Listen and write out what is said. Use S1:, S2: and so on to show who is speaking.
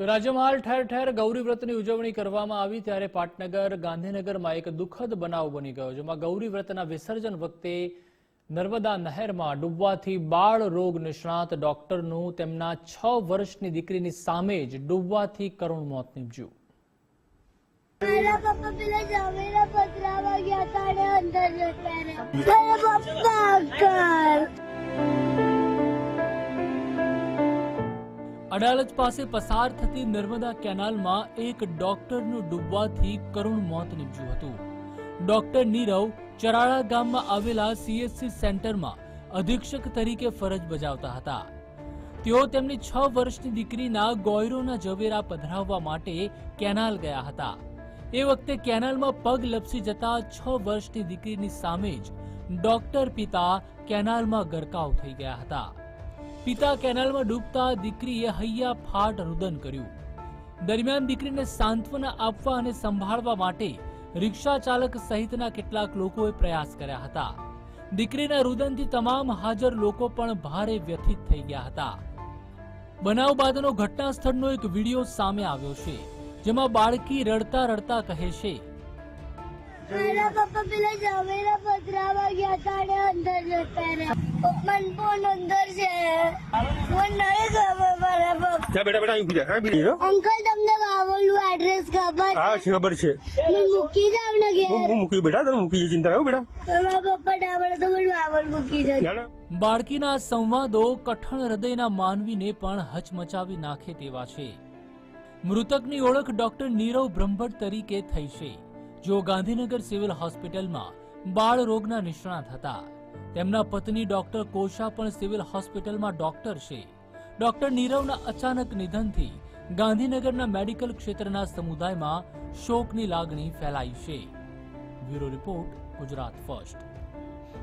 S1: તો રાજ્યમાં હાલ ઠેર ઠેર ગૌરી વ્રતની ઉજવણી કરવામાં આવી ત્યારે પાટનગર, ગાંધીનગરમાં એક દુઃખદ બનાવ બની ગયો, જેમાં ગૌરી વ્રતના વિસર્જન વખતે નર્મદા નહેરમાં ડૂબવાથી બાળ રોગ નિષ્ણાત ડોક્ટરનું તેમના છ વર્ષની દીકરીની સામે જ ડૂબવાથી કરુણ મોત નીપજ્યું.
S2: મારા પપ્પા પેલા જમેરા પધરાવા ગયા હતા અંદર જતા રહ્યા પપ્પા
S1: અડાલજ પાસે પસાર થતી નર્મદા કેનાલમાં એક ડોક્ટરનું ડૂબવાથી કરુણ મોત નીપજ્યું હતું. ડોક્ટર નીરવ ચરાળા ગામમાં આવેલા સીએસસી સેન્ટરમાં અધિક્ષક તરીકે ફરજ બજાવતા હતા. તેઓ તેમની છ વર્ષની દીકરીના ગોયરોના ઝવેરા પધરાવવા માટે કેનાલ ગયા હતા. એ વખતે કેનાલમાં પગ લપસી જતા છ વર્ષની દીકરીની સામે જ ડોક્ટર પિતા કેનાલમાં ગરકાવ થઈ ગયા હતા. પિતા કેનાલમાં ડૂબતા દીકરીએ હૈયા ફાટ રુદન કર્યું. દરમિયાન દીકરીને સાંત્વના આપવા અને સંભાળવા માટે રિક્ષા ચાલક સહિતના કેટલાક લોકોએ પ્રયાસ કર્યા હતા. દીકરીના રુદનથી તમામ હાજર લોકો પણ ભારે વ્યથિત થઈ ગયા હતા. બનાવ બાદનો ઘટના સ્થળનો એક વીડિયો સામે આવ્યો છે, જેમાં બાળકી રડતા રડતા કહે છે
S2: મારા પપ્પા પેલા જવેરા પધરાવા ગયા હતા અને અંદર મન પણ અંદર છે મને નહીં ખબર મારા
S3: પપ્પા બેટા બેટા અહીં બીજા
S2: અંકલ તમને વાવોલું એડ્રેસ ખબર
S3: હા છે ખબર છે
S2: હું મૂકી જાવ ને ઘેર
S3: હું મૂકી બેટા તમે મૂકી ચિંતા આવ્યો બેટા.
S2: મારા પપ્પા ડાબળ તો મને વાવલ મૂકી જાય
S1: બાળકીના સંવાદો કઠણ હૃદયના માનવીને પણ હચમચાવી નાખે તેવા છે. મૃતકની ઓળખ ડોક્ટર નીરવ બ્રહ્મભટ્ટ તરીકે થઈ છે. જેઓ ગાંધીનગર સિવિલ હોસ્પિટલમાં બાળ રોગના નિષ્ણાત હતા. તેમના પત્ની ડોક્ટર કોશા પણ સિવિલ હોસ્પિટલમાં ડોક્ટર છે. ડોક્ટર નીરવના અચાનક નિધનથી ગાંધીનગરના મેડિકલ ક્ષેત્રના સમુદાયમાં શોકની લાગણી ફેલાઈ છે. Bureau report Gujarat first.